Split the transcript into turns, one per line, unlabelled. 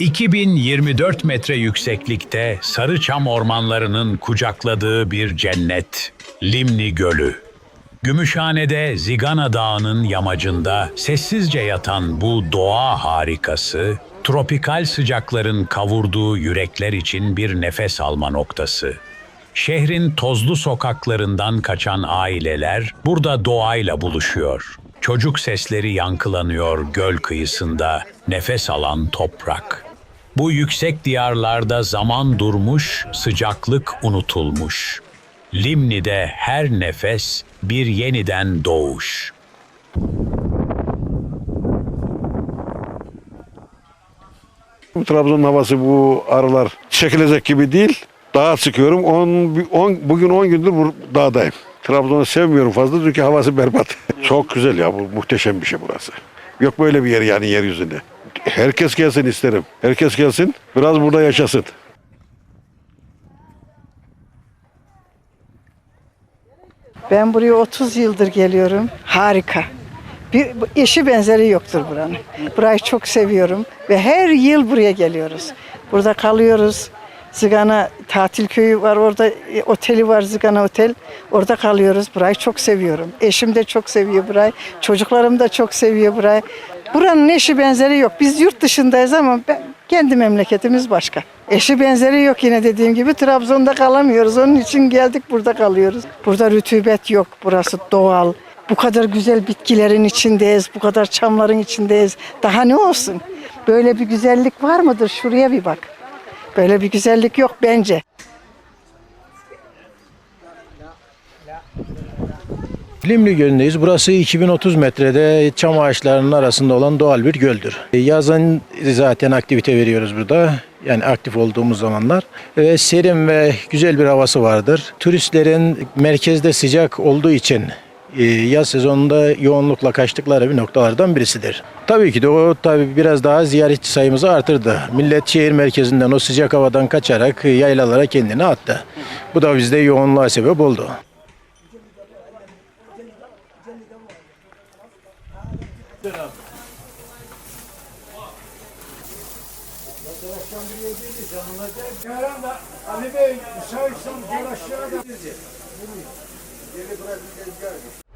2024 metre yükseklikte Sarıçam ormanlarının kucakladığı bir cennet, Limni Gölü. Gümüşhane'de Zigana Dağı'nın yamacında sessizce yatan bu doğa harikası, tropikal sıcakların kavurduğu yürekler için bir nefes alma noktası. Şehrin tozlu sokaklarından kaçan aileler burada doğayla buluşuyor. Çocuk sesleri yankılanıyor göl kıyısında, nefes alan toprak. Bu yüksek diyarlarda zaman durmuş, sıcaklık unutulmuş. Limni'de her nefes bir yeniden doğuş.
Bu Trabzon'un havası bu aralar çekilecek gibi değil. Dağa çıkıyorum. 10, 10, bugün 10 gündür bu dağdayım. Trabzon'u sevmiyorum fazla çünkü havası berbat. Çok güzel ya bu muhteşem bir şey burası. Yok böyle bir yer yani yeryüzünde. Herkes gelsin isterim. Herkes gelsin biraz burada yaşasın.
Ben buraya 30 yıldır geliyorum. Harika. Bir eşi benzeri yoktur buranın. Burayı çok seviyorum ve her yıl buraya geliyoruz. Burada kalıyoruz. Zigana tatil köyü var orada, e, oteli var Zigana Otel. Orada kalıyoruz. Burayı çok seviyorum. Eşim de çok seviyor burayı. Çocuklarım da çok seviyor burayı. Buranın eşi benzeri yok. Biz yurt dışındayız ama ben, kendi memleketimiz başka. Eşi benzeri yok yine dediğim gibi. Trabzon'da kalamıyoruz. Onun için geldik burada kalıyoruz. Burada rütubet yok. Burası doğal. Bu kadar güzel bitkilerin içindeyiz. Bu kadar çamların içindeyiz. Daha ne olsun? Böyle bir güzellik var mıdır? Şuraya bir bak. Böyle bir güzellik yok bence.
Limli Gölü'ndeyiz. Burası 2030 metrede çam ağaçlarının arasında olan doğal bir göldür. Yazın zaten aktivite veriyoruz burada. Yani aktif olduğumuz zamanlar. Ve serin ve güzel bir havası vardır. Turistlerin merkezde sıcak olduğu için e, yaz sezonunda yoğunlukla kaçtıkları bir noktalardan birisidir. Tabii ki de o tabii biraz daha ziyaretçi sayımızı artırdı. Millet şehir merkezinden o sıcak havadan kaçarak yaylalara kendini attı. Bu da bizde yoğunluğa sebep oldu.
Ali Bey, müsaitsen gel aşağıda.